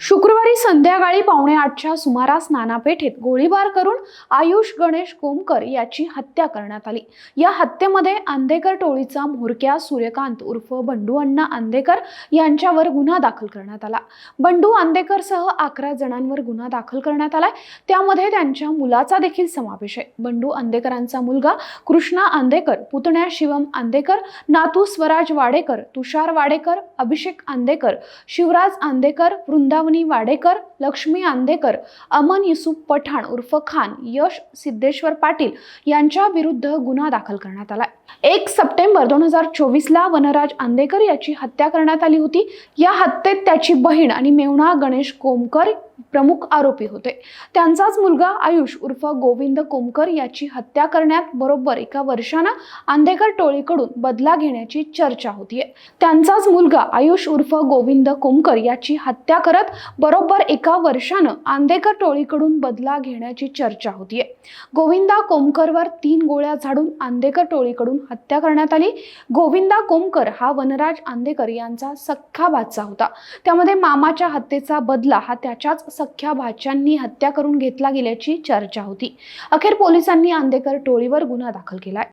शुक्रवारी संध्याकाळी पावणे आठच्या सुमारास नानापेठेत गोळीबार करून आयुष गणेश कोमकर याची हत्या करण्यात आली. या हत्येमध्ये आंदेकर टोळीचा म्होरक्या सूर्यकांत उर्फ बंडू अण्णा आंदेकर यांच्यावर गुन्हा दाखल करण्यात आला. बंडू आंदेकरसह अकरा जणांवर गुन्हा दाखल करण्यात आलाय. त्यामध्ये त्यांच्या मुलाचा देखील समावेश आहे. बंडू आंदेकरांचा मुलगा कृष्णा आंदेकर पुतण्या शिवम आंदेकर नातू स्वराज वाडेकर तुषार वाडेकर अभिषेक आंदेकर शिवराज आंदेकर वृंदा वृंदावनी वाडेकर लक्ष्मी आंदेकर अमन युसुफ पठाण उर्फ खान यश सिद्धेश्वर पाटील यांच्या विरुद्ध गुन्हा दाखल करण्यात आला एक सप्टेंबर दोन हजार चोवीसला वनराज आंदेकर याची हत्या करण्यात आली होती. या हत्येत त्याची बहीण आणि मेवणा गणेश कोमकर प्रमुख आरोपी होते. त्यांचाच मुलगा आयुष उर्फ गोविंद कोमकर याची हत्या करण्यात बरोबर एका वर्षानं आंदेकर टोळीकडून बदला घेण्याची चर्चा होतीये. त्यांचाच मुलगा आयुष उर्फ गोविंद कोमकर याची हत्या करत बरोबर एका वर्षानं आंदेकर टोळीकडून बदला घेण्याची चर्चा होतीये. गोविंदा कोमकरवर तीन गोळ्या झाडून आंदेकर टोळीकडून हत्या करण्यात आली. गोविंदा कोमकर हा वनराज आंदेकर यांचा सख्खा भाचा होता. त्यामध्ये मामाच्या हत्येचा बदला हा त्याच्याच सख्ख्या भाच्यांनी हत्या करून घेतला गेल्याची चर्चा होती. अखेर पोलिसांनी आंदेकर टोळीवर गुन्हा दाखल केलाय.